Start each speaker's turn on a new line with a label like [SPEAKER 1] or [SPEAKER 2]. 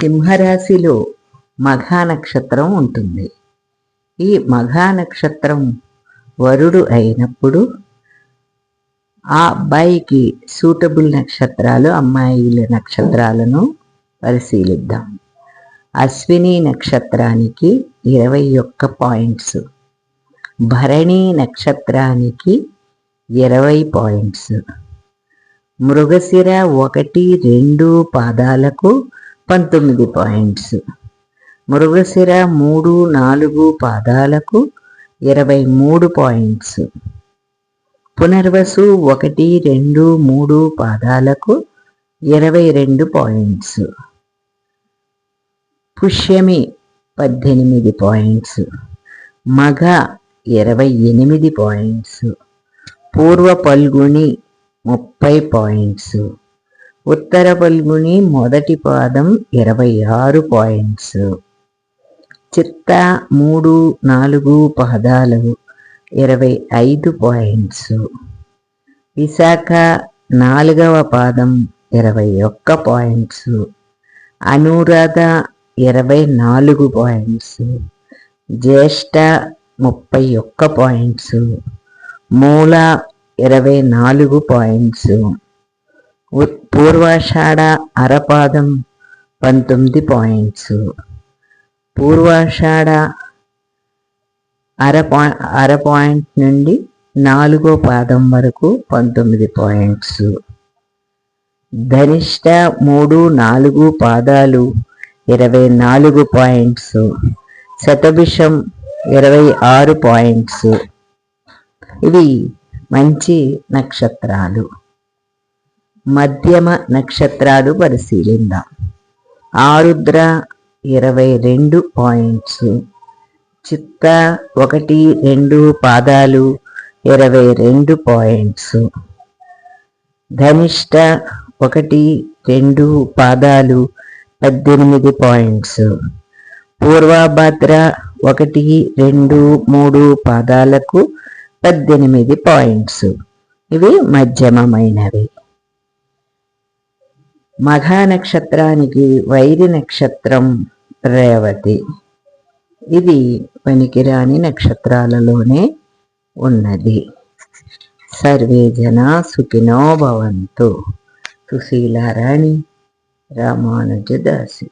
[SPEAKER 1] సింహరాశిలో మఘా నక్షత్రం ఉంటుంది. ఈ మఘా నక్షత్రం వరుడు అయినప్పుడు ఆ అబ్బాయికి సూటబుల్ నక్షత్రాలు అమ్మాయిల నక్షత్రాలను పరిశీలిద్దాం. అశ్విని నక్షత్రానికి ఇరవై ఒక్క పాయింట్స్. భరణి నక్షత్రానికి ఇరవై పాయింట్స్. మృగశిర ఒకటి రెండు పాదాలకు పంతొమ్మిది పాయింట్స్. మృగశిర మూడు నాలుగు పాదాలకు ఇరవై మూడు పాయింట్స్. పునర్వసు ఒకటి రెండు మూడు పాదాలకు ఇరవై రెండు పాయింట్స్. పుష్యమి పద్దెనిమిది పాయింట్స్. మగ ఇరవై ఎనిమిది పాయింట్స్. పూర్వ పల్గుని ముప్పై పాయింట్స్. ఉత్తర పల్గుని మొదటి పాదం ఇరవై ఆరు పాయింట్స్. చిత్త మూడు నాలుగు పాదాలు ఇరవై ఐదు పాయింట్స్. విశాఖ నాలుగవ పాదం ఇరవై ఒక్క పాయింట్స్. అనురాధ ఇరవై నాలుగు పాయింట్స్. జ్యేష్ఠ ముప్పై ఒక్క పాయింట్స్. మూల ఇరవై నాలుగు పాయింట్స్ పూర్వాషాఢ అరపాదం పంతొమ్మిది పాయింట్స్. పూర్వాషాఢ అర అర పాయింట్ నుండి నాలుగో పాదం వరకు పంతొమ్మిది పాయింట్స్. ధనిష్ట మూడు నాలుగు పాదాలు ఇరవై నాలుగు పాయింట్స్. శతభిషం ఇరవై ఆరు పాయింట్స్. ఇవి మంచి నక్షత్రాలు. మధ్యమ నక్షత్రాలు పరిశీలిద్దాం. ఆరుద్ర ఇరవై రెండు పాయింట్స్. చిత్త ఒకటి రెండు పాదాలు ఇరవై రెండు పాయింట్స్. ధనిష్ట ఒకటి రెండు పాదాలు పద్దెనిమిది పాయింట్స్. పూర్వభద్ర ఒకటి రెండు మూడు పాదాలకు పద్దెనిమిది పాయింట్స్. ఇవి మధ్యమమైనవి. మఘా నక్షత్రానికి వైరి నక్షత్రం రేవతి. ఇది పనికిరాని నక్షత్రాలలోనే ఉన్నది. సర్వే జన సుఖినో భవంతు. సుశీలారాణి రామానుజదాసి.